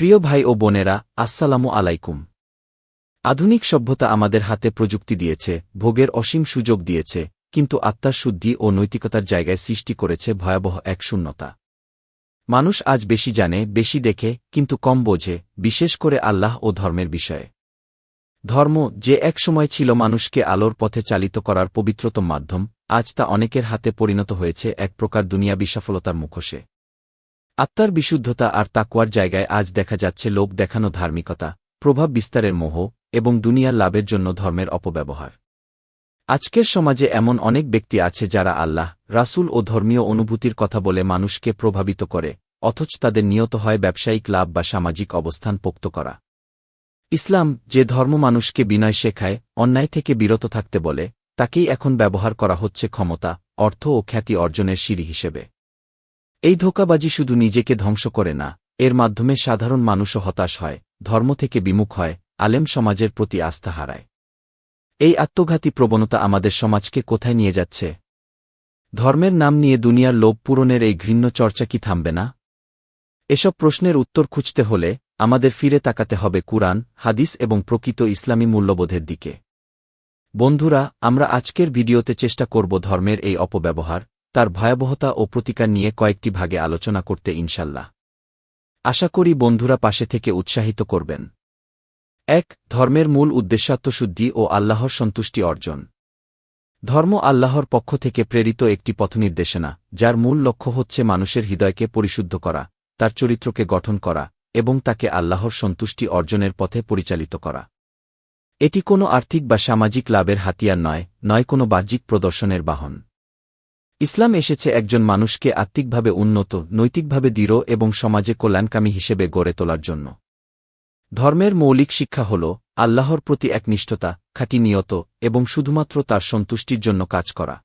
প্রিয় ভাই ও বোনেরা, আসসালামু আলাইকুম। আধুনিক সভ্যতা আমাদের হাতে প্রযুক্তি দিয়েছে, ভোগের অসীম সুযোগ দিয়েছে, কিন্তু আত্মার শুদ্ধি ও নৈতিকতার জায়গায় সৃষ্টি করেছে ভয়াবহ এক শূন্যতা। মানুষ আজ বেশি জানে, বেশি দেখে, কিন্তু কম বোঝে, বিশেষ করে আল্লাহ ও ধর্মের বিষয়ে। ধর্ম যে এক সময় ছিল মানুষকে আলোর পথে চালিত করার পবিত্রতম মাধ্যম, আজ তা অনেকের হাতে পরিণত হয়েছে এক প্রকার দুনিয়াবি সফলতার মুখোশে। আত্মার বিশুদ্ধতা আর তাকুয়ার জায়গায় আজ দেখা যাচ্ছে লোক দেখানো ধার্মিকতা, প্রভাব বিস্তারের মোহ, এবং দুনিয়ার লাভের জন্য ধর্মের অপব্যবহার। আজকের সমাজে এমন অনেক ব্যক্তি আছে যারা আল্লাহ, রাসূল ও ধর্মীয় অনুভূতির কথা বলে মানুষকে প্রভাবিত করে, অথচ তাদের নিয়ত হয় ব্যবসায়িক লাভ বা সামাজিক অবস্থান পোক্ত করা। ইসলাম যে ধর্ম মানুষকে বিনয় শেখায়, অন্যায় থেকে বিরত থাকতে বলে, তাকেই এখন ব্যবহার করা হচ্ছে ক্ষমতা, অর্থ ও খ্যাতি অর্জনের সিঁড়ি হিসেবে। এই ধোকাবাজি শুধু নিজেকে ধ্বংস করে না, এর মাধ্যমে সাধারণ মানুষও হতাশ হয়, ধর্ম থেকে বিমুখ হয়, আলেম সমাজের প্রতি আস্থা হারায়। এই আত্মঘাতী প্রবণতা আমাদের সমাজকে কোথায় নিয়ে যাচ্ছে? ধর্মের নাম নিয়ে দুনিয়ার লোভ পূরণের এই ঘৃণ্য চর্চা কি থামবে না? এসব প্রশ্নের উত্তর খুঁজতে হলে আমাদের ফিরে তাকাতে হবে কুরআন, হাদিস এবং প্রকৃত ইসলামী মূল্যবোধের দিকে। বন্ধুরা, আমরা আজকের ভিডিওতে চেষ্টা করব ধর্মের এই অপব্যবহার তার ভয়াবহতা ও প্রতিকার নিয়ে কয়েকটি ভাগে আলোচনা করতে ইনশাল্লাহ। আশা করি বন্ধুরা পাশে থেকে উৎসাহিত করবেন। এক, ধর্মের মূল উদ্দেশ্যাত্মশুদ্ধি ও আল্লাহর সন্তুষ্টি অর্জন। ধর্ম আল্লাহর পক্ষ থেকে প্রেরিত একটি পথনির্দেশনা, যার মূল লক্ষ্য হচ্ছে মানুষের হৃদয়কে পরিশুদ্ধ করা, তার চরিত্রকে গঠন করা এবং তাকে আল্লাহর সন্তুষ্টি অর্জনের পথে পরিচালিত করা। এটি কোনো আর্থিক বা সামাজিক লাভের হাতিয়ার নয় নয় কোনো বাহ্যিক প্রদর্শনের বাহন। ইসলাম এসেছে একজন মানুষকে আত্মিকভাবে উন্নত, নৈতিকভাবে দৃঢ় এবং সমাজে কল্যাণকামী হিসেবে গড়ে তোলার জন্য। ধর্মের মৌলিক শিক্ষা হল, আল্লাহর প্রতি একনিষ্ঠতা খাঁটি নিয়ত এবং শুধুমাত্র তার সন্তুষ্টির জন্য কাজ করা।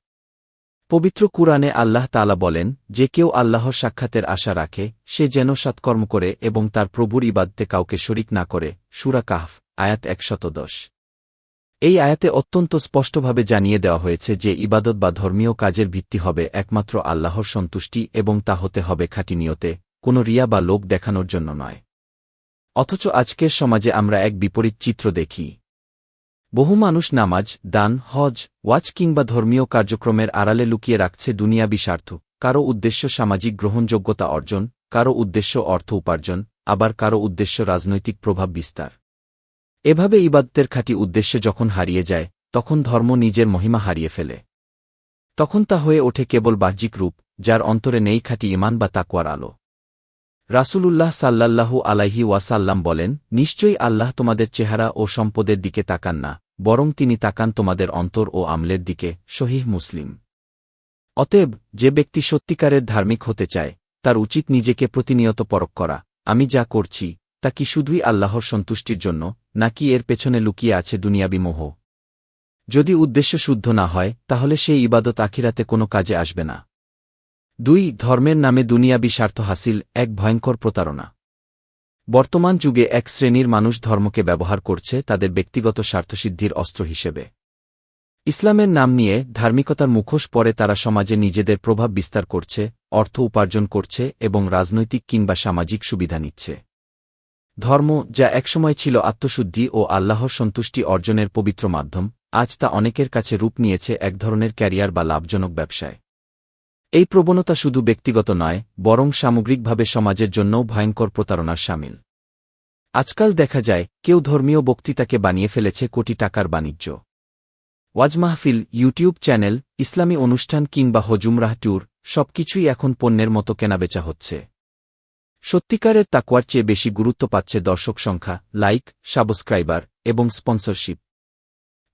পবিত্র কুরআনে আল্লাহ তালা বলেন, যে কেউ আল্লাহর সাক্ষাতের আশা রাখে, সে যেন সৎকর্ম করে এবং তার প্রভুর ইবাদতে কাউকে শরিক না করে। সুরা কাহফ, আয়াত একশত দশ। এই আয়াতে অত্যন্ত স্পষ্টভাবে জানিয়ে দেওয়া হয়েছে যে ইবাদত বা ধর্মীয় কাজের ভিত্তি হবে একমাত্র আল্লাহর সন্তুষ্টি এবং তা হতে হবে খাঁটি নিয়তে কোনো রিয়া বা লোক দেখানোর জন্য নয়। অথচ আজকের সমাজে আমরা এক বিপরীত চিত্র দেখি। বহু মানুষ নামাজ, দান, হজ ওয়াচ কিংবা ধর্মীয় কার্যক্রমের আড়ালে লুকিয়ে রাখছে দুনিয়াবি স্বার্থ, কারও উদ্দেশ্য সামাজিক গ্রহণযোগ্যতা অর্জন, কারও উদ্দেশ্য অর্থ উপার্জন, আবার কারও উদ্দেশ্য রাজনৈতিক প্রভাব বিস্তার। এভাবে ইবাদতের খাঁটি উদ্দেশ্যে যখন হারিয়ে যায়, তখন ধর্ম নিজের মহিমা হারিয়ে ফেলে। তখন তা হয়ে ওঠে কেবল বাহ্যিক রূপ, যার অন্তরে নেই খাঁটি ইমান বা তাকুয়ার আলো। রাসূলুল্লাহ সাল্লাল্লাহু আলাইহি ওয়াসাল্লাম বলেন, নিশ্চয়ই আল্লাহ তোমাদের চেহারা ও সম্পদের দিকে তাকান না, বরং তিনি তাকান তোমাদের অন্তর ও আমলের দিকে শহীহ মুসলিম। অতএব, যে ব্যক্তি সত্যিকারের ধার্মিক হতে চায়, তার উচিত নিজেকে প্রতিনিয়ত পরক করা। আমি যা করছি, তা কি শুধুই আল্লাহর সন্তুষ্টির জন্য নাকি এর পেছনে লুকিয়ে আছে দুনিয়াবি মোহ। যদি উদ্দেশ্য শুদ্ধ না হয়, তাহলে সেই ইবাদত আখিরাতে কোনো কাজে আসবে না। দুই, ধর্মের নামে দুনিয়াবি স্বার্থ হাসিল এক ভয়ঙ্কর প্রতারণা। বর্তমান যুগে এক শ্রেণির মানুষ ধর্মকে ব্যবহার করছে তাদের ব্যক্তিগত স্বার্থসিদ্ধির অস্ত্র হিসেবে। ইসলামের নাম নিয়ে ধার্মিকতার মুখোশ পরে তারা সমাজে নিজেদের প্রভাব বিস্তার করছে, অর্থ উপার্জন করছে এবং রাজনৈতিক কিংবা সামাজিক সুবিধা নিচ্ছে। ধর্ম, যা একসময় ছিল আত্মশুদ্ধি ও আল্লাহর সন্তুষ্টি অর্জনের পবিত্র মাধ্যম, আজ তা অনেকের কাছে রূপ নিয়েছে এক ধরনের ক্যারিয়ার বা লাভজনক ব্যবসায়। এই প্রবণতা শুধু ব্যক্তিগত নয়, বরং সামগ্রিকভাবে সমাজের জন্যও ভয়ঙ্কর প্রতারণার সামিল। আজকাল দেখা যায়, কেউ ধর্মীয় বক্তৃতাকে বানিয়ে ফেলেছে কোটি টাকার বাণিজ্য। ওয়াজ মাহফিল, ইউটিউব চ্যানেল, ইসলামী অনুষ্ঠান কিংবা হজুমরাহ ট্যুর, সবকিছুই এখন পণ্যের মতো কেনাবেচা হচ্ছে। সত্যিকারের তাকুয়ার চেয়ে বেশি গুরুত্ব পাচ্ছে দর্শক সংখ্যা, লাইক, সাবস্ক্রাইবার এবং স্পন্সরশিপ।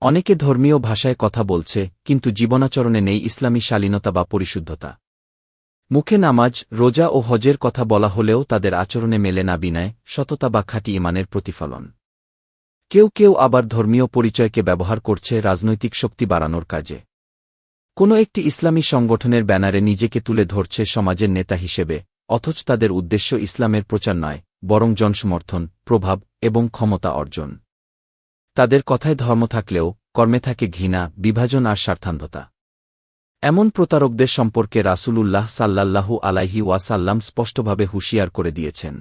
অনেকে ধর্মীয় ভাষায় কথা বলছে, কিন্তু জীবনাচরণে নেই ইসলামী শালীনতা বা পরিশুদ্ধতা। মুখে নামাজ, রোজা ও হজের কথা বলা হলেও তাদের আচরণে মেলে না বিনায়, সততা বা খাঁটি ইমানের প্রতিফলন। কেউ কেউ আবার ধর্মীয় পরিচয়কে ব্যবহার করছে রাজনৈতিক শক্তি বাড়ানোর কাজে। কোনো একটি ইসলামী সংগঠনের ব্যানারে নিজেকে তুলে ধরছে সমাজের নেতা হিসেবে অথচ তাদের উদ্দেশ্য ইসলামের প্রচার নয়, বরং জনসমর্থন, প্রভাব এবং ক্ষমতা অর্জন। তাদের কথায় ধর্ম থাকলেও, কর্মে থাকে ঘৃণা, বিভাজন আর স্বার্থান্ধতা। এমন প্রতারকদের সম্পর্কে রাসূলুল্লাহ সাল্লাল্লাহু আলাইহি ওয়াসাল্লাম স্পষ্টভাবে হুঁশিয়ার করে দিয়েছেন।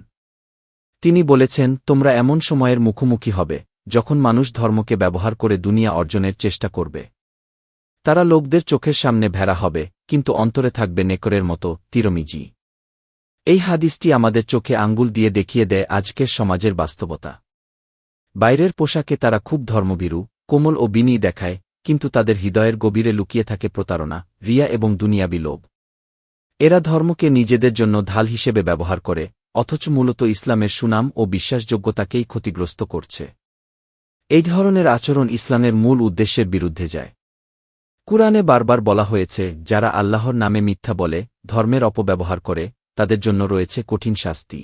তিনি বলেছেন, তোমরা এমন সময়ের মুখোমুখি হবে, যখন মানুষ ধর্মকে ব্যবহার করে দুনিয়া অর্জনের চেষ্টা করবে। তারা লোকদের চোখের সামনে ভেড়া হবে, কিন্তু অন্তরে থাকবে নেকরের মতো, তিরমিজি। এই হাদিসটি আমাদের চোখে আঙ্গুল দিয়ে দেখিয়ে দেয় আজকের সমাজের বাস্তবতা। বাইরের পোশাকে তারা খুব ধর্মভীরু, কোমল ও বিনী দেখায়, কিন্তু তাদের হৃদয়ের গভীরে লুকিয়ে থাকে প্রতারণা, রিয়া এবং দুনিয়াবি লোভ। এরা ধর্মকে নিজেদের জন্য ঢাল হিসেবে ব্যবহার করে, অথচ মূলত ইসলামের সুনাম ও বিশ্বাসযোগ্যতাকেই ক্ষতিগ্রস্ত করছে। এই ধরনের আচরণ ইসলামের মূল উদ্দেশ্যের বিরুদ্ধে যায়। কুরআনে বারবার বলা হয়েছে, যারা আল্লাহর নামে মিথ্যা বলে, ধর্মের অপব্যবহার করে তাদের জন্য রয়েছে কঠিন শাস্তি।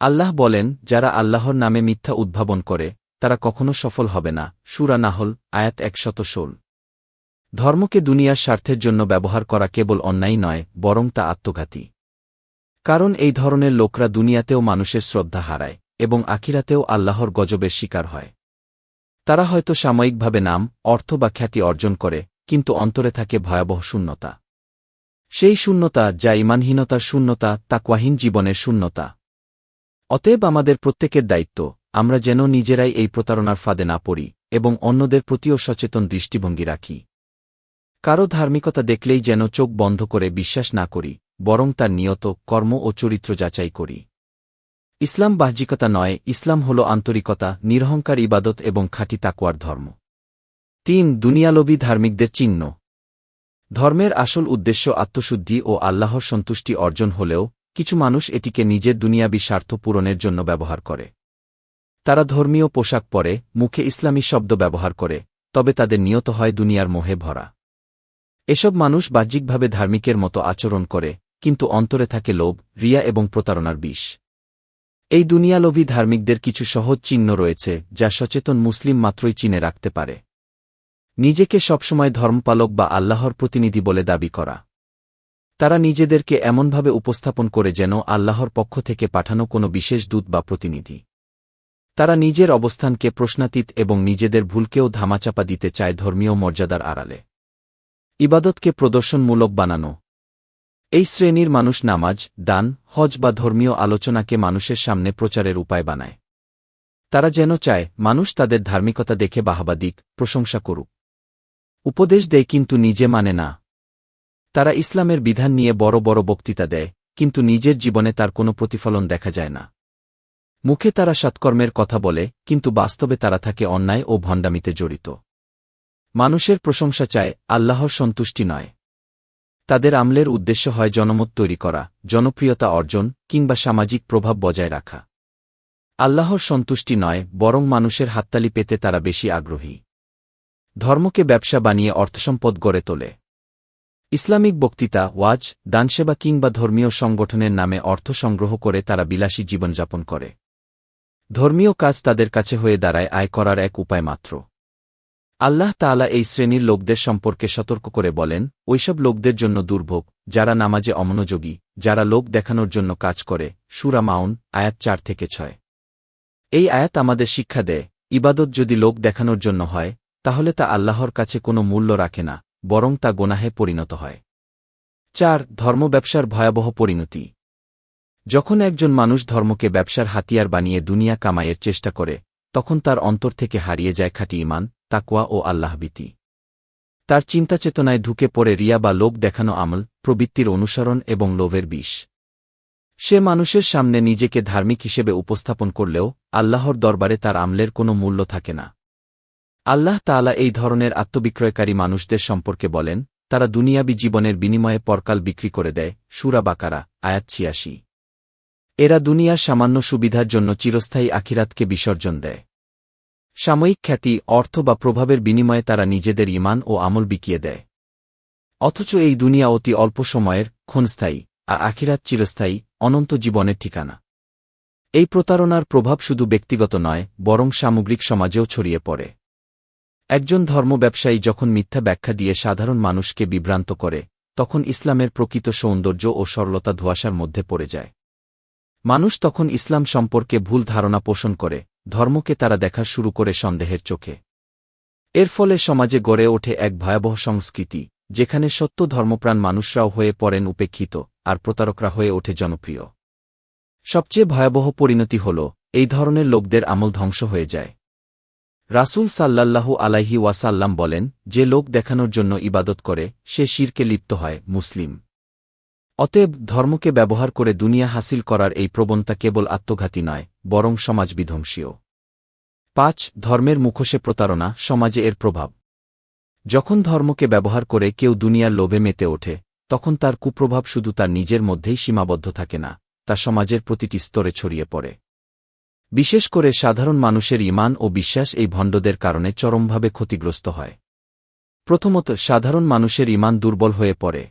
আল্লাহ বলেন, যারা আল্লাহর নামে মিথ্যা উদ্ভাবন করে, তারা কখনো সফল হবে না। সুরা নাহল, আয়াত একশত ষোল। ধর্মকে দুনিয়ার স্বার্থের জন্য ব্যবহার করা কেবল অন্যায় নয়, বরং তা আত্মঘাতী। কারণ এই ধরনের লোকরা দুনিয়াতেও মানুষের শ্রদ্ধা হারায়, এবং আখিরাতেও আল্লাহর গজবের শিকার হয়। তারা হয়তো সাময়িকভাবে নাম, অর্থ বা খ্যাতি অর্জন করে, কিন্তু অন্তরে থাকে ভয়াবহ শূন্যতা। সেই শূন্যতা যা ইমানহীনতার শূন্যতা, তাকওয়াহীন জীবনের শূন্যতা। অতএব আমাদের প্রত্যেকের দায়িত্ব, আমরা যেন নিজেরাই এই প্রতারণার ফাঁদে না পড়ি, এবং অন্যদের প্রতিও সচেতন দৃষ্টিভঙ্গি রাখি। কারও ধার্মিকতা দেখলেই যেন চোখ বন্ধ করে বিশ্বাস না করি, বরং তার নিয়ত, কর্ম ও চরিত্র যাচাই করি। ইসলাম বাহ্যিকতা নয়, ইসলাম হল আন্তরিকতা, নিরহংকার ইবাদত এবং খাঁটি তাকুয়ার ধর্ম। তিন, দুনিয়ালোভী ধার্মিকদের চিহ্ন। ধর্মের আসল উদ্দেশ্য আত্মশুদ্ধি ও আল্লাহর সন্তুষ্টি অর্জন হলেও, কিছু মানুষ এটিকে নিজের দুনিয়াবী স্বার্থ পূরণের জন্য ব্যবহার করে। তারা ধর্মীয় পোশাক পরে, মুখে ইসলামী শব্দ ব্যবহার করে, তবে তাদের নিয়ত হয় দুনিয়ার মোহে ভরা। এসব মানুষ বাহ্যিকভাবে ধার্মিকের মতো আচরণ করে, কিন্তু অন্তরে থাকে লোভ, রিয়া এবং প্রতারণার বিষ। এই দুনিয়ালোভী ধার্মিকদের কিছু সহজ চিহ্ন রয়েছে, যা সচেতন মুসলিম মাত্রই চিনে রাখতে পারে। নিজেকে সবসময় ধর্মপালক বা আল্লাহর প্রতিনিধি বলে দাবি করা। তারা নিজেদেরকে এমনভাবে উপস্থাপন করে যেন আল্লাহর পক্ষ থেকে পাঠানো কোনো বিশেষ দূত বা প্রতিনিধি। তারা নিজের অবস্থানকে প্রশ্নাতীত এবং নিজেদের ভুলকেও ধামাচাপা দিতে চায় ধর্মীয় মর্যাদার আড়ালে। ইবাদতকে প্রদর্শনমূলক বানানো। এই শ্রেণির মানুষ নামাজ, দান, হজ বা ধর্মীয় আলোচনাকে মানুষের সামনে প্রচারের উপায় বানায়। তারা যেন চায়, মানুষ তাদের ধার্মিকতা দেখে বাহাবা দিক, প্রশংসা করুক। উপদেশ দেয় কিন্তু নিজে মানে না। তারা ইসলামের বিধান নিয়ে বড় বড় বক্তৃতা দেয়, কিন্তু নিজের জীবনে তার কোনো প্রতিফলন দেখা যায় না। মুখে তারা সৎকর্মের কথা বলে, কিন্তু বাস্তবে তারা থাকে অন্যায় ও ভণ্ডামিতে জড়িত। মানুষের প্রশংসা চায়, আল্লাহর সন্তুষ্টি নয়। তাদের আমলের উদ্দেশ্য হয় জনমত তৈরি করা, জনপ্রিয়তা অর্জন, কিংবা সামাজিক প্রভাব বজায় রাখা। আল্লাহর সন্তুষ্টি নয়, বরং মানুষের হাততালি পেতে তারা বেশি আগ্রহী। ধর্মকে ব্যবসা বানিয়ে অর্থসম্পদ গড়ে তোলে। ইসলামিক বক্তৃতা, ওয়াজ, দানসেবা কিংবা ধর্মীয় সংগঠনের নামে অর্থ সংগ্রহ করে তারা বিলাসী জীবনযাপন করে। ধর্মীয় কাজ তাদের কাছে হয়ে দাঁড়ায় আয় করার এক উপায় মাত্র। আল্লাহ তাআলা এই শ্রেণির লোকদের সম্পর্কে সতর্ক করে বলেন, ওইসব লোকদের জন্য দুর্ভোগ, যারা নামাজে অমনোযোগী, যারা লোক দেখানোর জন্য কাজ করে। সুরা মাউন, আয়াত চার থেকে ছয়। এই আয়াত আমাদের শিক্ষা দেয়, ইবাদত যদি লোক দেখানোর জন্য হয় তাহলে তা আল্লাহর কাছে কোনো মূল্য রাখে না, বরং তা গোনাহে পরিণত হয়। চার, ধর্ম ব্যবসার ভয়াবহ পরিণতি। যখন একজন মানুষ ধর্মকে ব্যবসার হাতিয়ার বানিয়ে দুনিয়া কামাইয়ের চেষ্টা করে, তখন তার অন্তর থেকে হারিয়ে যায় খাঁটি ইমান তাকওয়া ও আল্লাহবিতি তার চিন্তাচেতনায় ঢুকে পড়ে রিয়া বা লোক দেখানো আমল, প্রবৃত্তির অনুসরণ এবং লোভের বিষ। সে মানুষের সামনে নিজেকে ধার্মিক হিসেবে উপস্থাপন করলেও, আল্লাহর দরবারে তার আমলের কোনো মূল্য থাকে না। আল্লাহ তাআলা এই ধরনের আত্মবিক্রয়কারী মানুষদের সম্পর্কে বলেন, তারা দুনিয়াবী জীবনের বিনিময়ে পরকাল বিক্রি করে দেয়, সুরা বাকারা, আয়াত ছিয়াশি। এরা দুনিয়ার সামান্য সুবিধার জন্য চিরস্থায়ী আখিরাতকে বিসর্জন দেয়। সাময়িক খ্যাতি, অর্থ বা প্রভাবের বিনিময়ে তারা নিজেদের ইমান ও আমল বিকিয়ে দেয়। অথচ এই দুনিয়া অতি অল্প সময়ের, ক্ষণস্থায়ী, আর আখিরাত চিরস্থায়ী, অনন্ত জীবনের ঠিকানা। এই প্রতারণার প্রভাব শুধু ব্যক্তিগত নয়, বরং সামগ্রিক সমাজেও ছড়িয়ে পড়ে। একজন ধর্ম ব্যবসায়ী যখন মিথ্যা ব্যাখ্যা দিয়ে সাধারণ মানুষকে বিভ্রান্ত করে, তখন ইসলামের প্রকৃত সৌন্দর্য ও সরলতা ধোয়াশার মধ্যে পড়ে যায়। মানুষ তখন ইসলাম সম্পর্কে ভুল ধারণা পোষণ করে, ধর্মকে তারা দেখা শুরু করে সন্দেহের চোখে। এর ফলে সমাজে গড়ে ওঠে এক ভয়াবহ সংস্কৃতি, যেখানে সত্য ধর্মপ্রাণ মানুষরাও হয়ে পড়েন উপেক্ষিত, আর প্রতারকরা হয়ে ওঠে জনপ্রিয়। সবচেয়ে ভয়াবহ পরিণতি হল, এই ধরনের লোকদের আমল ধ্বংস হয়ে যায়। রাসূল সাল্লাল্লাহু আলাইহি ওয়াসাল্লাম বলেন, যে লোক দেখানোর জন্য ইবাদত করে, সে শিরকে লিপ্ত হয়, মুসলিম। অতএব ধর্মকে ব্যবহার করে দুনিয়া হাসিল করার এই প্রবণতা কেবল আত্মঘাতী নয়, বরং সমাজ বিধ্বংসীও। পাঁচ, ধর্মের মুখোশে প্রতারণা, সমাজে এর প্রভাব। যখন ধর্মকে ব্যবহার করে কেউ দুনিয়ার লোভে মেতে ওঠে, তখন তার কুপ্রভাব শুধু তার নিজের মধ্যেই সীমাবদ্ধ থাকে না, তা সমাজের প্রতিটি স্তরে ছড়িয়ে পড়ে। বিশেষ করে সাধারণ মানুষের ইমান ও বিশ্বাস এই ভণ্ডদের কারণে চরমভাবে ক্ষতিগ্রস্ত হয়। প্রথমত, সাধারণ মানুষের ইমান দুর্বল হয়ে পড়ে।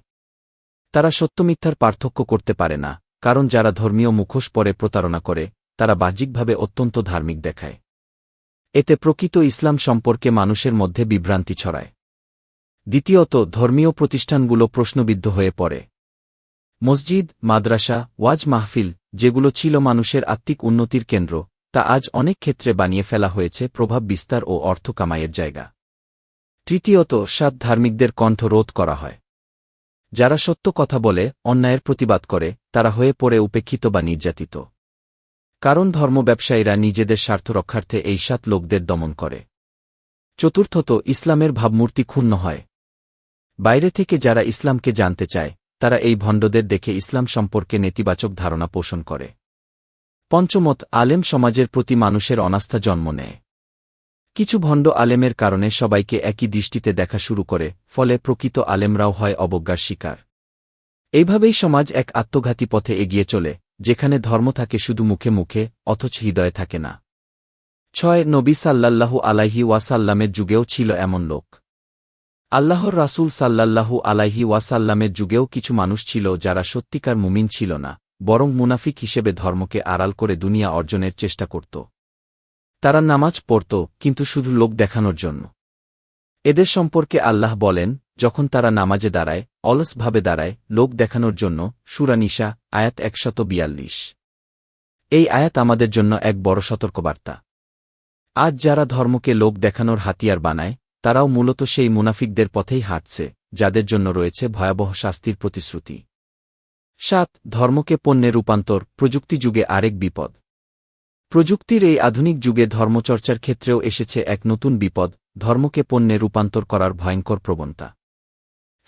তারা সত্যমিথ্যার পার্থক্য করতে পারে না, কারণ যারা ধর্মীয় মুখোশ পরে প্রতারণা করে, তারা বাহ্যিকভাবে অত্যন্ত ধার্মিক দেখায়। এতে প্রকৃত ইসলাম সম্পর্কে মানুষের মধ্যে বিভ্রান্তি ছড়ায়। দ্বিতীয়ত, ধর্মীয় প্রতিষ্ঠানগুলো প্রশ্নবিদ্ধ হয়ে পড়ে। মসজিদ, মাদ্রাসা, ওয়াজ মাহফিল, যেগুলো ছিল মানুষের আত্মিক উন্নতির কেন্দ্র, তা আজ অনেক ক্ষেত্রে বানিয়ে ফেলা হয়েছে প্রভাব বিস্তার ও অর্থ কামাইয়ের জায়গা। তৃতীয়ত, সাত ধার্মিকদের কণ্ঠ রোধ করা হয়। যারা সত্য কথা বলে, অন্যায়ের প্রতিবাদ করে, তারা হয়ে পড়ে উপেক্ষিত বা নির্যাতিত। কারণ ধর্ম ব্যবসায়ীরা নিজেদের স্বার্থ রক্ষার্থে এই সাত লোকদের দমন করে। চতুর্থত, ইসলামের ভাবমূর্তি ক্ষুণ্ণ হয়। বাইরে থেকে যারা ইসলামকে জানতে চায় তারা এই ভণ্ডদের দেখে ইসলাম সম্পর্কে নেতিবাচক ধারণা পোষণ করে। পঞ্চমত, আলেম সমাজের প্রতি মানুষের অনাস্থা জন্ম নেয়। কিছু ভণ্ড আলেমের কারণে সবাইকে একই দৃষ্টিতে দেখা শুরু করে, ফলে প্রকৃত আলেমরাও হয় অবজ্ঞার শিকার। এইভাবেই সমাজ এক আত্মঘাতী পথে এগিয়ে চলে, যেখানে ধর্ম থাকে শুধু মুখে মুখে, অথচ হৃদয়ে থাকে না। ছয়, নবী সাল্লাল্লাহু আলাইহি ওয়াসাল্লামের যুগেও ছিল এমন লোক। আল্লাহর রাসূল সাল্লাল্লাহু আলাইহি ওয়াসাল্লামের যুগেও কিছু মানুষ ছিল যারা সত্যিকার মুমিন ছিল না, বরং মুনাফিক হিসেবে ধর্মকে আড়াল করে দুনিয়া অর্জনের চেষ্টা করত। তারা নামাজ পড়ত, কিন্তু শুধু লোক দেখানোর জন্য। এদের সম্পর্কে আল্লাহ বলেন, যখন তারা নামাজে দাঁড়ায়, অলসভাবে দাঁড়ায়, লোক দেখানোর জন্য সুরানিশা আয়াত একশত বিয়াল্লিশ। এই আয়াত আমাদের জন্য এক বড় সতর্কবার্তা। আজ যারা ধর্মকে লোক দেখানোর হাতিয়ার বানায় তারাও মূলত সেই মুনাফিকদের পথেই হাঁটছে, যাদের জন্য রয়েছে ভয়াবহ শাস্তির প্রতিশ্রুতি। সাত, ধর্মকে পণ্যে রূপান্তর প্রযুক্তি যুগে আরেক বিপদ। প্রযুক্তির এই আধুনিক যুগে ধর্মচর্চার ক্ষেত্রেও এসেছে এক নতুন বিপদ, ধর্মকে পণ্যে রূপান্তর করার ভয়ঙ্কর প্রবণতা।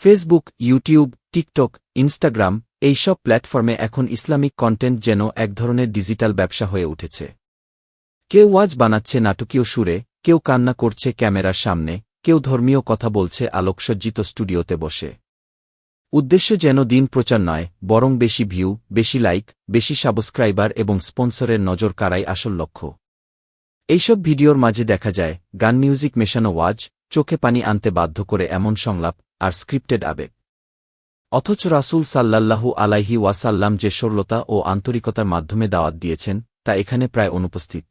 ফেসবুক, ইউটিউব, টিকটক, ইনস্টাগ্রাম এই সব প্ল্যাটফর্মে এখন ইসলামিক কন্টেন্ট যেন এক ধরনের ডিজিটাল ব্যবসা হয়ে উঠেছে। কেউ ওয়াজ বানাচ্ছে নাটকীয় সুরে কেউ কান্না করছে ক্যামেরার সামনে, কেউ ধর্মীয় কথা বলছে আলোকসজ্জিত স্টুডিওতে বসে। উদ্দেশ্য যেন দিন প্রচার নয়, বরং বেশি ভিউ, বেশি লাইক, বেশি সাবস্ক্রাইবার এবং স্পন্সরের নজর কারাই আসল লক্ষ্য। এইসব ভিডিওর মাঝে দেখা যায়, গান মিউজিক মেশানো ওয়াজ, চোখে পানি আনতে বাধ্য করে এমন সংলাপ, আর স্ক্রিপ্টেড আবেগ। অথচ রাসূল সাল্লাল্লাহু আলাইহি ওয়াসাল্লাম যে সরলতা ও আন্তরিকতার মাধ্যমে দাওয়াত দিয়েছেন, তা এখানে প্রায় অনুপস্থিত।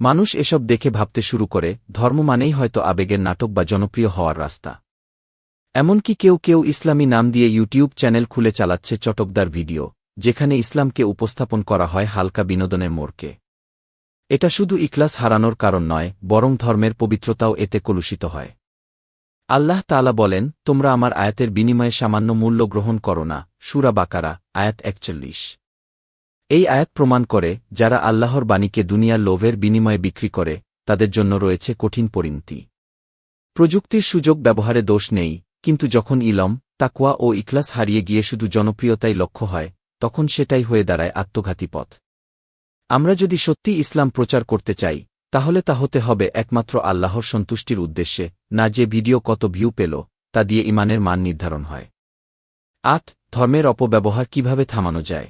মানুষ এসব দেখে ভাবতে শুরু করে, ধর্ম মানেই হয়তো আবেগের নাটক বা জনপ্রিয় হওয়ার রাস্তা। এমনকি কেউ কেউ ইসলামী নাম দিয়ে ইউটিউব চ্যানেল খুলে চালাচ্ছে চটকদার ভিডিও, যেখানে ইসলামকে উপস্থাপন করা হয় হালকা বিনোদনের মোড়কে। এটা শুধু ইকলাস হারানোর কারণ নয়, বরং ধর্মের পবিত্রতাও এতে কলুষিত হয়। আল্লাহ তালা বলেন, তোমরা আমার আয়াতের বিনিময়ে সামান্য মূল্য গ্রহণ করো না। সুরা বাকারা, আয়াত একচল্লিশ। এই আয়াত প্রমাণ করে যারা আল্লাহর বাণীকে দুনিয়ার লোভের বিনিময়ে বিক্রি করে, তাদের জন্য রয়েছে কঠিন পরিণতি। প্রযুক্তির সুযোগ ব্যবহারে দোষ নেই, কিন্তু যখন ইলম তাকুয়া ও ইকলাস হারিয়ে গিয়ে শুধু জনপ্রিয়তাই লক্ষ্য হয়, তখন সেটাই হয়ে দাঁড়ায় আত্মঘাতী পথ। আমরা যদি সত্যি ইসলাম প্রচার করতে চাই, তাহলে তা হতে হবে একমাত্র আল্লাহর সন্তুষ্টির উদ্দেশ্যে, না যে ভিডিও কত ভিউ পেল, তা দিয়ে ইমানের মান নির্ধারণ হয়। আট, ধর্মের অপব্যবহার কীভাবে থামানো যায়?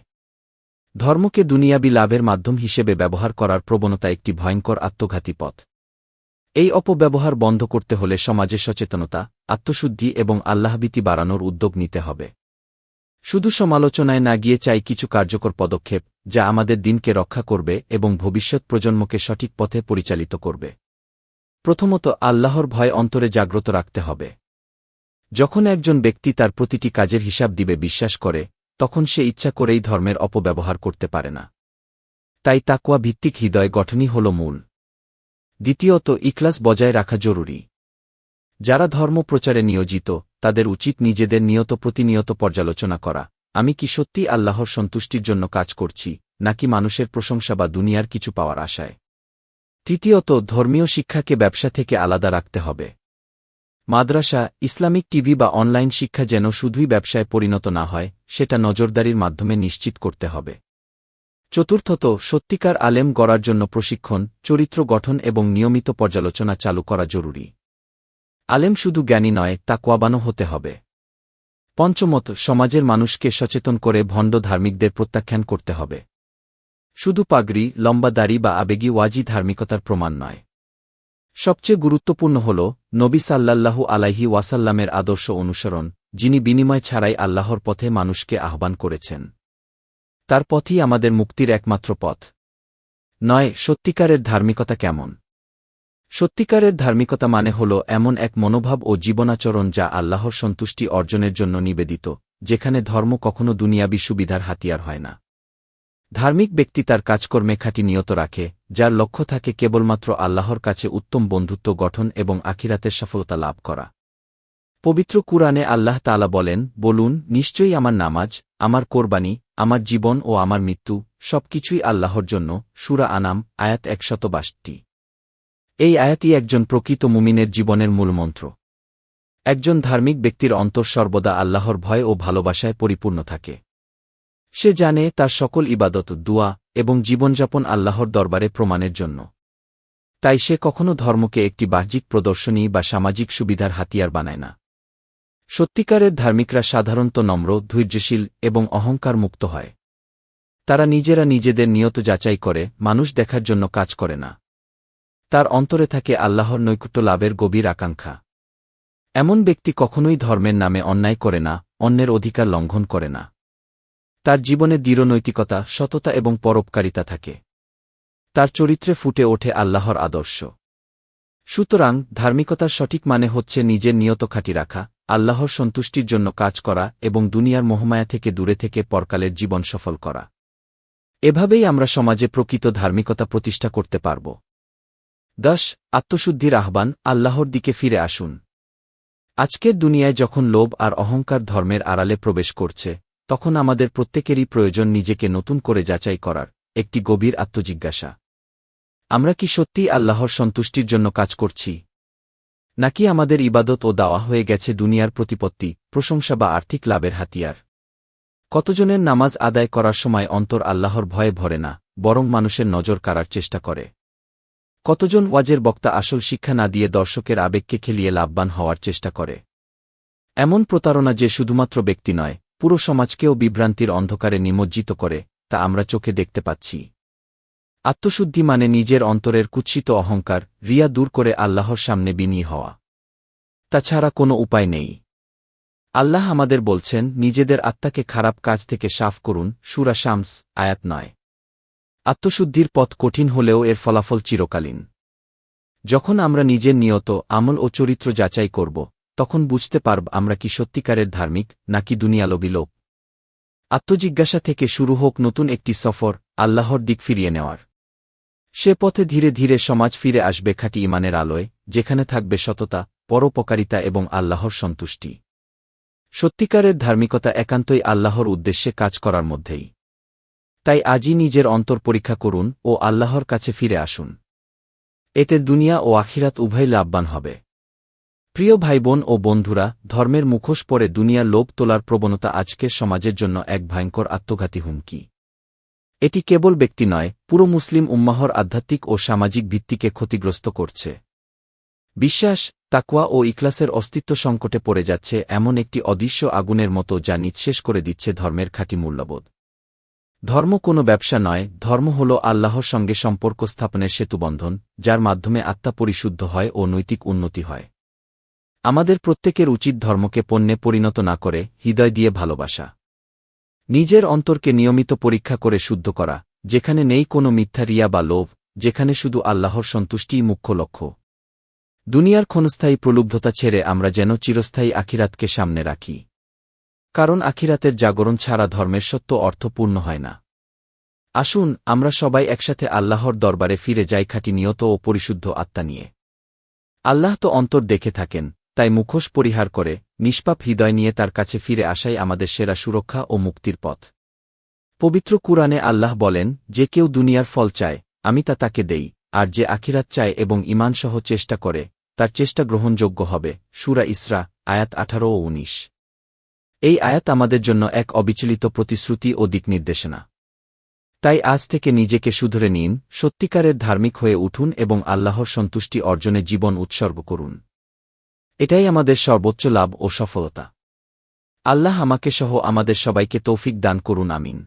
ধর্মকে দুনিয়াবি লাভের মাধ্যম হিসেবে ব্যবহার করার প্রবণতা একটি ভয়ঙ্কর আত্মঘাতী পথ। এই অপব্যবহার বন্ধ করতে হলে সমাজে সচেতনতা, আত্মশুদ্ধি এবং আল্লাহবীতি বাড়ানোর উদ্যোগ নিতে হবে। শুধু সমালোচনায় না গিয়ে চাই কিছু কার্যকর পদক্ষেপ, যা আমাদের দিনকে রক্ষা করবে এবং ভবিষ্যৎ প্রজন্মকে সঠিক পথে পরিচালিত করবে। প্রথমত, আল্লাহর ভয় অন্তরে জাগ্রত রাখতে হবে। যখন একজন ব্যক্তি তার প্রতিটি কাজের হিসাব দিবে, বিশ্বাস করে তখন সে ইচ্ছা করেই ধর্মের অপব্যবহার করতে পারে না। তাই তাকুয়া ভিত্তিক হৃদয় গঠনই হল মূল। দ্বিতীয়ত ইকলাস বজায় রাখা জরুরি। যারা ধর্ম প্রচারে নিয়োজিত, তাদের উচিত নিজেদের নিয়ত প্রতিনিয়ত পর্যালোচনা করা। আমি কি সত্যি আল্লাহর সন্তুষ্টির জন্য কাজ করছি, নাকি মানুষের প্রশংসা বা দুনিয়ার কিছু পাওয়ার আশায়? তৃতীয়ত, ধর্মীয় শিক্ষাকে ব্যবসা থেকে আলাদা রাখতে হবে। মাদ্রাসা, ইসলামিক টিভি বা অনলাইন শিক্ষা যেন শুধুই ব্যবসায় পরিণত না হয়, সেটা নজরদারির মাধ্যমে নিশ্চিত করতে হবে। চতুর্থত, সত্যিকার আলেম গড়ার জন্য প্রশিক্ষণ, চরিত্র গঠন এবং নিয়মিত পর্যালোচনা চালু করা জরুরি। আলেম শুধু জ্ঞানী নয় তা কোয়াবানো হতে হবে। পঞ্চমত, সমাজের মানুষকে সচেতন করে ভণ্ড ধার্মিকদের প্রত্যাখ্যান করতে হবে। শুধু পাগড়ি, লম্বা দাড়ি বা আবেগী ওয়াজি ধার্মিকতার প্রমাণ নয়। সবচেয়ে গুরুত্বপূর্ণ হল নবী সাল্লাল্লাহু আলাইহি ওয়াসাল্লামের আদর্শ অনুসরণ, যিনি বিনিময় ছাড়াই আল্লাহর পথে মানুষকে আহ্বান করেছেন। তার পথই আমাদের মুক্তির একমাত্র পথ। নয়, সত্যিকারের ধার্মিকতা কেমন? সত্যিকারের ধার্মিকতা মানে হল এমন এক মনোভাব ও জীবনাচরণ যা আল্লাহর সন্তুষ্টি অর্জনের জন্য নিবেদিত, যেখানে ধর্ম কখনো দুনিয়াবি সুবিধার হাতিয়ার হয় না। ধার্মিক ব্যক্তি তার কাজকর্মে খাঁটি নিয়ত রাখে যার লক্ষ্য থাকে কেবলমাত্র আল্লাহর কাছে উত্তম বন্ধুত্ব গঠন এবং আখিরাতের সফলতা লাভ করা। পবিত্র কুরআনে আল্লাহ তালা বলেন, বলুন, নিশ্চয়ই আমার নামাজ, আমার কোরবানি, আমার জীবন ও আমার মৃত্যু, সবকিছুই আল্লাহর জন্য, সুরা আনাম, আয়াত একশত বাষট্টি এই আয়াতই একজন প্রকৃত মুমিনের জীবনের মূলমন্ত্র একজন ধার্মিক ব্যক্তির অন্তর সর্বদা আল্লাহর ভয় ও ভালোবাসায় পরিপূর্ণ থাকে। সে জানে তার সকল ইবাদত, দুয়া এবং জীবনযাপন আল্লাহর দরবারে প্রমাণের জন্য। তাই সে কখনও ধর্মকে একটি বাহ্যিক প্রদর্শনী বা সামাজিক সুবিধার হাতিয়ার বানায় না। সত্যিকারের ধার্মিকরা সাধারণত নম্র, ধৈর্যশীল এবং অহংকার মুক্ত হয়। তারা নিজেরা নিজেদের নিয়ত যাচাই করে, মানুষ দেখার জন্য কাজ করে না। তার অন্তরে থাকে আল্লাহর নৈকুট্য লাভের গভীর আকাঙ্ক্ষা। এমন ব্যক্তি কখনোই ধর্মের নামে অন্যায় করে না, অন্যের অধিকার লঙ্ঘন করে না। তার জীবনে দৃঢ় নৈতিকতা সততা এবং পরোপকারিতা থাকে। তার চরিত্রে ফুটে ওঠে আল্লাহর আদর্শ। সুতরাং, ধার্মিকতার সঠিক মানে হচ্ছে নিজের নিয়ত খাঁটি রাখা, আল্লাহর সন্তুষ্টির জন্য কাজ করা এবং দুনিয়ার মোহমায়া থেকে দূরে থেকে পরকালের জীবন সফল করা। এভাবেই আমরা সমাজে প্রকৃত ধার্মিকতা প্রতিষ্ঠা করতে পারব। দশ আত্মশুদ্ধির আহ্বান, আল্লাহর দিকে ফিরে আসুন। আজকের দুনিয়ায় যখন লোভ আর অহংকার ধর্মের আড়ালে প্রবেশ করছে তখন আমাদের প্রত্যেকেরই প্রয়োজন নিজেকে নতুন করে যাচাই করার, একটি গভীর আত্মজিজ্ঞাসা। আমরা কি সত্যিই আল্লাহর সন্তুষ্টির জন্য কাজ করছি? নাকি আমাদের ইবাদত ও দাওয়া হয়ে গেছে দুনিয়ার প্রতিপত্তি, প্রশংসা বা আর্থিক লাভের হাতিয়ার? কতজনের নামাজ আদায় করার সময় অন্তর আল্লাহর ভয়ে ভরে না, বরং মানুষের নজর কাড়ার চেষ্টা করে? কতজন ওয়াজের বক্তা আসল শিক্ষা না দিয়ে দর্শকের আবেগকে খেলিয়ে লাভবান হওয়ার চেষ্টা করে? এমন প্রতারণা যে শুধুমাত্র ব্যক্তি নয় পুরো সমাজকেও বিভ্রান্তির অন্ধকারে নিমজ্জিত করে, তা আমরা চোখে দেখতে পাচ্ছি। আত্মশুদ্ধি মানে নিজের অন্তরের কুৎসিত অহংকার, রিয়া দূর করে আল্লাহর সামনে বিনিয়ে হওয়া। তাছাড়া কোনো উপায় নেই। আল্লাহ আমাদের বলছেন, নিজেদের আত্মাকে খারাপ কাজ থেকে সাফ করুন, সুরা শামস, আয়াত নয়। আত্মশুদ্ধির পথ কঠিন হলেও এর ফলাফল চিরকালীন। যখন আমরা নিজের নিয়ত, আমল ও চরিত্র যাচাই করব তখন বুঝতে পারব আমরা কি সত্যিকারের ধার্মিক, নাকি দুনিয়ালবী লোক। আত্মজিজ্ঞাসা থেকে শুরু হোক নতুন একটি সফর, আল্লাহর দিক ফিরিয়ে নেওয়ার। সে পথে ধীরে ধীরে সমাজ ফিরে আসবে খাঁটি ইমানের আলোয়, যেখানে থাকবে সততা, পরোপকারিতা এবং আল্লাহর সন্তুষ্টি। সত্যিকারের ধার্মিকতা একান্তই আল্লাহর উদ্দেশ্যে কাজ করার মধ্যেই। তাই আজই নিজের অন্তর পরীক্ষা করুন ও আল্লাহর কাছে ফিরে আসুন। এতে দুনিয়া ও আখিরাত উভয় লাভবান হবে। প্রিয় ভাইবোন ও বন্ধুরা, ধর্মের মুখোশ পরে দুনিয়ার লোভ তোলার প্রবণতা আজকের সমাজের জন্য এক ভয়ঙ্কর আত্মঘাতী হুমকি। এটি কেবল ব্যক্তি নয়, পুরো মুসলিম উম্মাহর আধ্যাত্মিক ও সামাজিক ভিত্তিকে ক্ষতিগ্রস্ত করছে। বিশ্বাস তাকুয়া ও ইকলাসের অস্তিত্ব সংকটে পড়ে যাচ্ছে এমন একটি অদৃশ্য আগুনের মতো যা নিঃশেষ করে দিচ্ছে ধর্মের খাঁটি মূল্যবোধ। ধর্ম কোনো ব্যবসা নয়, ধর্ম হল আল্লাহর সঙ্গে সম্পর্ক স্থাপনের সেতুবন্ধন, যার মাধ্যমে আত্মা পরিশুদ্ধ হয় ও নৈতিক উন্নতি হয়। আমাদের প্রত্যেকের উচিত ধর্মকে পণ্যে পরিণত না করে হৃদয় দিয়ে ভালোবাসা। নিজের অন্তরকে নিয়মিত পরীক্ষা করে শুদ্ধ করা, যেখানে নেই কোনো মিথ্যা রিয়া বা লোভ, যেখানে শুধু আল্লাহর সন্তুষ্টিই মুখ্য লক্ষ্য। দুনিয়ার ক্ষণস্থায়ী প্রলুব্ধতা ছেড়ে আমরা যেন চিরস্থায়ী আখিরাতকে সামনে রাখি। কারণ আখিরাতের জাগরণ ছাড়া ধর্মের সত্য অর্থপূর্ণ হয় না। আসুন, আমরা সবাই একসাথে আল্লাহর দরবারে ফিরে যাই খাঁটি নিয়ত ও পরিশুদ্ধ আত্মা নিয়ে। আল্লাহ তো অন্তর দেখে থাকেন তাই মুখোশ পরিহার করে, নিষ্পাপ হৃদয় নিয়ে তার কাছে ফিরে আসাই আমাদের সেরা সুরক্ষা ও মুক্তির পথ। পবিত্র কুরআনে আল্লাহ বলেন, যে কেউ দুনিয়ার ফল চায়, আমি তা তাকে দেই, আর যে আখিরাত চায় এবং ইমানসহ চেষ্টা করে, তার চেষ্টা গ্রহণযোগ্য হবে। সুরা ইসরা, আয়াত আঠারো ও উনিশ। এই আয়াত আমাদের জন্য এক অবিচলিত প্রতিশ্রুতি ও দিকনির্দেশনা তাই আজ থেকে নিজেকে শুধরে নিন, সত্যিকারের ধার্মিক হয়ে উঠুন এবং আল্লাহর সন্তুষ্টি অর্জনে জীবন উৎসর্গ করুন। এটাই আমাদের সর্বোচ্চ লাভ ও সফলতা। আল্লাহ আমাকে সহ আমাদের সবাইকে তৌফিক দান করুন, আমিন।